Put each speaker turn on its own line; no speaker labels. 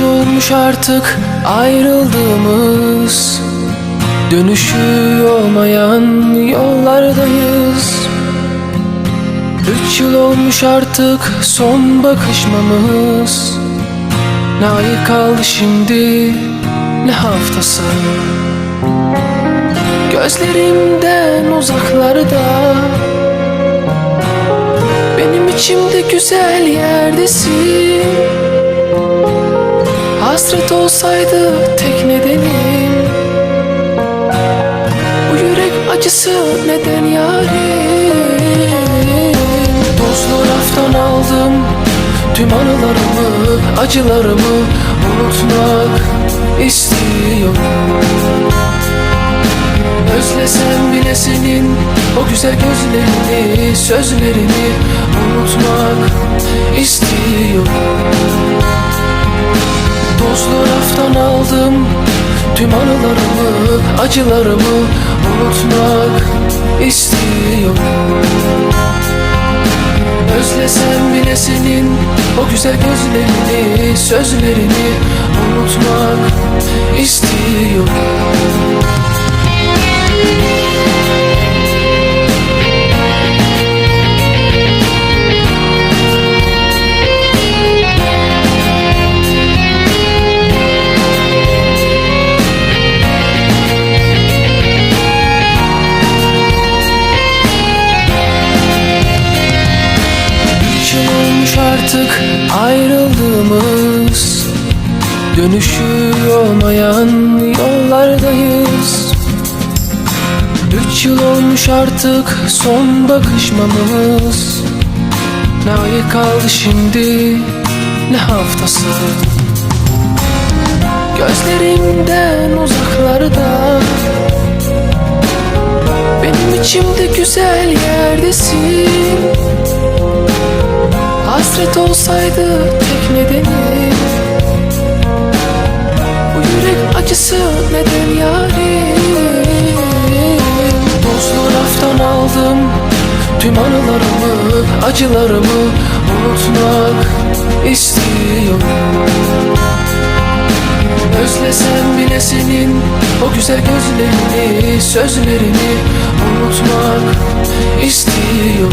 olmuş artık ayrıldığımız. Dönüşü olmayan yollardayız. Üç yıl olmuş artık son bakışmamız. Ne ayı kaldı şimdi ne haftası. Gözlerimden uzaklarda. Benim içimde güzel yerdesin Hasret olsaydı tek nedenim. Bu yürek acısı neden yarim? Tozlu raftan aldım Tüm anılarımı, acılarımı Unutmak istiyorum. Özlesem bile senin o güzel gözlerini, sözlerini unutmak istiyorum. Tozlu raftan aldım tüm anılarımı, acılarımı unutmak istiyorum. Özlesem bile senin o güzel gözlerini, sözlerini unutmak istiyorum. Artık ayrıldığımız Dönüşü olmayan yollardayız. Üç yıl olmuş artık son bakışmamız. Ne ayı kaldı şimdi ne haftası? Gözlerimden uzaklarda. Benim içimde güzel yerdesin Hasret olsaydı tek nedeni. Bu yürek acısı neden yarim Tozlu raftan aldım Tüm anılarımı, acılarımı Unutmak istiyorum. Özlesem bile senin o güzel gözlerini, sözlerini unutmak istiyorum.